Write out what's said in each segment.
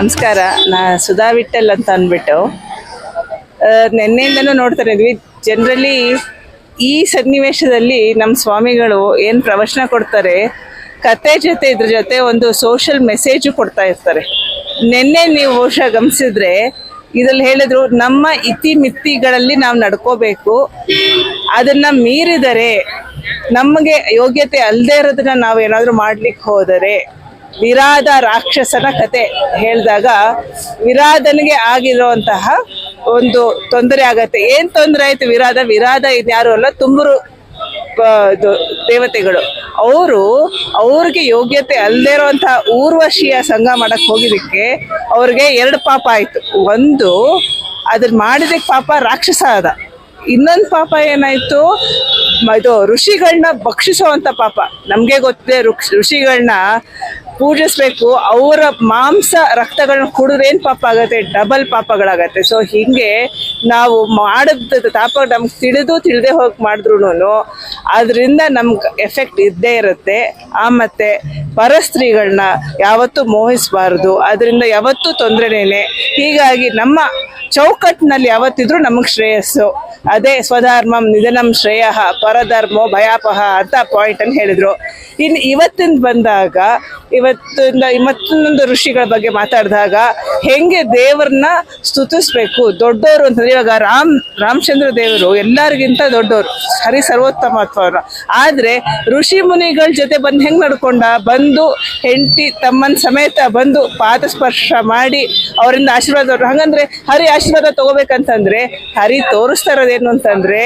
ನಮಸ್ಕಾರ. ನಾ ಸುಧಾ ವಿಠಲ್ ಅಂತ ಅಂದ್ಬಿಟ್ಟು ನಿನ್ನೆಯಿಂದನೂ ನೋಡ್ತಾರೆ ಇದ್ವಿ. ಜನರಲಿ ಈ ಸನ್ನಿವೇಶದಲ್ಲಿ ನಮ್ಮ ಸ್ವಾಮಿಗಳು ಏನು ಪ್ರವಚನ ಕೊಡ್ತಾರೆ, ಕತೆ ಜೊತೆ ಇದ್ರ ಜೊತೆ ಒಂದು ಸೋಷಿಯಲ್ ಮೆಸೇಜು ಕೊಡ್ತಾ ಇರ್ತಾರೆ. ನಿನ್ನೆ ನೀವು ಬಹುಶಃ ಗಮನಿಸಿದ್ರೆ, ಇದ್ರಲ್ಲಿ ಹೇಳಿದ್ರು, ನಮ್ಮ ಇತಿಮಿತಿಗಳಲ್ಲಿ ನಾವು ನಡ್ಕೋಬೇಕು. ಅದನ್ನ ಮೀರಿದರೆ ನಮಗೆ ಯೋಗ್ಯತೆ ಅಲ್ಲದೆ ಇರೋದನ್ನ ನಾವು ಏನಾದರೂ ಮಾಡ್ಲಿಕ್ಕೆ ಹೋದರೆ. ವಿರಾಧ ರಾಕ್ಷಸನ ಕತೆ ಹೇಳಿದಾಗ ವಿರಾಧನಿಗೆ ಆಗಿರುವಂತಹ ಒಂದು ತೊಂದರೆ ಆಗತ್ತೆ. ಏನ್ ತೊಂದರೆ ಆಯ್ತು ವಿರಾಧ? ವಿರಾಧ ಇದ್ಯಾರು ಅಲ್ಲ? ತುಂಬರು ದೇವತೆಗಳು. ಅವರು ಅವ್ರಿಗೆ ಯೋಗ್ಯತೆ ಅಲ್ಲದೆ ಇರುವಂತಹ ಊರ್ವಶಿಯ ಸಂಘ ಮಾಡಕ್ ಹೋಗಿದ್ದಕ್ಕೆ ಅವ್ರಿಗೆ ಎರಡು ಪಾಪ ಆಯ್ತು. ಒಂದು ಅದನ್ನ ಮಾಡಿದಕ್ಕೆ ಪಾಪ ರಾಕ್ಷಸ ಆದ ಇನ್ನೊಂದು ಪಾಪ ಏನಾಯ್ತು? ಇದು ಋಷಿಗಳನ್ನ ಭಕ್ಷಿಸುವಂತ ಪಾಪ. ನಮ್ಗೆ ಗೊತ್ತಿದೆ ಋಷಿಗಳನ್ನ ಪೂಜಿಸ್ಬೇಕು, ಅವರ ಮಾಂಸ ರಕ್ತಗಳನ್ನ ಕುಡಿದ್ರೆ ಪಾಪ ಆಗತ್ತೆ ಡಬಲ್ ಪಾಪಗಳಾಗತ್ತೆ. ಸೊ ಹಿಂಗೆ ನಾವು ಮಾಡಿದ ತಾಪ ನಮ್ಗೆ ತಿಳಿದು ತಿಳಿದೇ ಹೋಗಿ ಮಾಡಿದ್ರು ಅದರಿಂದ ನಮ್ಗೆ ಎಫೆಕ್ಟ್ ಇದ್ದೇ ಇರುತ್ತೆ. ಆ ಮತ್ತೆ ಪರಸ್ತ್ರೀಗಳನ್ನ ಯಾವತ್ತೂ ಮೋಹಿಸಬಾರ್ದು. ಅದರಿಂದ ಯಾವತ್ತೂ ತೊಂದರೆನೇ ಹೀಗಾಗಿ ನಮ್ಮ ಚೌಕಟ್ಟಿನಲ್ಲಿ ಯಾವತ್ತಿದ್ರು ನಮಗೆ ಶ್ರೇಯಸ್ಸು. ಅದೇ ಸ್ವಧರ್ಮಂ ನಿಧನಂ ಶ್ರೇಯ ಪರಧರ್ಮೋ ಭಯಾಪಹ ಅಂತ ಪಾಯಿಂಟ್ ಅನ್ನು ಹೇಳಿದ್ರು. ಇನ್ನು ಇವತ್ತಿನ ಬಂದಾಗ, ಇವತ್ತಿಂದ ಮತ್ತೊಂದು ಋಷಿಗಳ ಬಗ್ಗೆ ಮಾತಾಡಿದಾಗ ಹೆಂಗೆ ದೇವ್ರನ್ನ ಸ್ತುತಿಸ್ಬೇಕು ದೊಡ್ಡವರು ಅಂತಂದ್ರೆ ಇವಾಗ ರಾಮ್, ರಾಮಚಂದ್ರ ದೇವರು ಎಲ್ಲರಿಗಿಂತ ದೊಡ್ಡವರು ಹರಿ ಸರ್ವೋತ್ತಮತ್ವವರು ಆದ್ರೆ ಋಷಿ ಮುನಿಗಳ ಜೊತೆ ಬಂದು ಹೆಂಗೆ ನಡ್ಕೊಂಡ? ಬಂದು ಹೆಂಡತಿ ತಮ್ಮನ ಸಮೇತ ಬಂದು ಪಾದ ಸ್ಪರ್ಶ ಮಾಡಿ ಅವರಿಂದ ಆಶೀರ್ವಾದ. ಹಂಗಂದ್ರೆ ಹರಿ ಆಶೀರ್ವಾದ ತಗೋಬೇಕಂತಂದ್ರೆ ಹರಿ ತೋರಿಸ್ತಾ ಇರೋದೇನು ಅಂತಂದ್ರೆ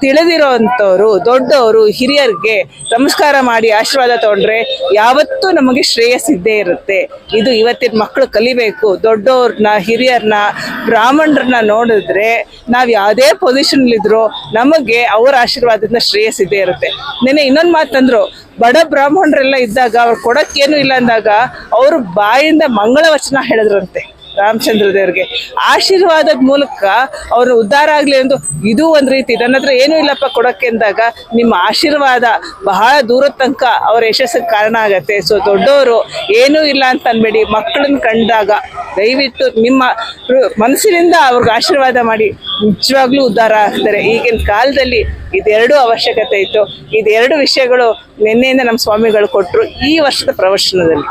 ತಿಳಿದಿರೋಂಥವ್ರು ದೊಡ್ಡವರು, ಹಿರಿಯರಿಗೆ ನಮಸ್ಕಾರ ಮಾಡಿ ಆಶೀರ್ವಾದ ತಗೊಂಡ್ರೆ ಯಾವತ್ತೂ ನಮಗೆ ಶ್ರೇಯಸ್ಸಿದ್ದೇ ಇರುತ್ತೆ. ಇದು ಇವತ್ತಿನ ಮಕ್ಕಳು ಕಲಿಬೇಕು. ದೊಡ್ಡವ್ರನ್ನ ಹಿರಿಯರನ್ನ ಬ್ರಾಹ್ಮಣರನ್ನ ನೋಡಿದ್ರೆ ನಾವು ಯಾವುದೇ ಪೊಸಿಷನ್ ಇದ್ರು ನಮಗೆ ಅವರ ಆಶೀರ್ವಾದದಿಂದ ಶ್ರೇಯಸ್ಸಿದ್ದೇ ಇರುತ್ತೆ. ನೆನೆ ಇನ್ನೊಂದು ಮಾತಂದ್ರು ಬಡ ಬ್ರಾಹ್ಮಣರೆಲ್ಲ ಇದ್ದಾಗ ಅವ್ರು ಕೊಡಕ್ಕೇನು ಇಲ್ಲ ಅಂದಾಗ ಅವರು ಬಾಯಿಂದ ಮಂಗಳ ವಚನ ಹೇಳಿದ್ರಂತೆ. ರಾಮಚಂದ್ರ ದೇವ್ರಿಗೆ ಆಶೀರ್ವಾದದ ಮೂಲಕ ಅವರು ಉದ್ಧಾರ ಆಗಲಿ ಎಂದು ಇದು ಒಂದು ರೀತಿ. ನನ್ನ ಹತ್ರ ಏನೂ ಇಲ್ಲಪ್ಪ ಕೊಡಕ್ಕೆ ಅಂದಾಗ ನಿಮ್ಮ ಆಶೀರ್ವಾದ ಬಹಳ ದೂರ ತನಕ ಅವ್ರ ಯಶಸ್ಸಿಗೆ ಕಾರಣ ಆಗತ್ತೆ. ಸೊ ದೊಡ್ಡವರು ಏನೂ ಇಲ್ಲ ಅಂತ ಅನ್ಬೇಡಿ. ಮಕ್ಕಳನ್ನ ಕಂಡಾಗ ದಯವಿಟ್ಟು ನಿಮ್ಮ ಮನಸ್ಸಿನಿಂದ ಅವ್ರಿಗೆ ಆಶೀರ್ವಾದ ಮಾಡಿ ನಿಜವಾಗ್ಲೂ ಉದ್ಧಾರ ಆಗ್ತಾರೆ. ಈಗಿನ ಕಾಲದಲ್ಲಿ ಇದೆರಡು ಅವಶ್ಯಕತೆ ಇತ್ತು. ಇದೆರಡು ವಿಷಯಗಳು ನಿನ್ನೆಯಿಂದ ನಮ್ಮ ಸ್ವಾಮಿಗಳು ಕೊಟ್ಟರು ಈ ವರ್ಷದ ಪ್ರವಚನದಲ್ಲಿ.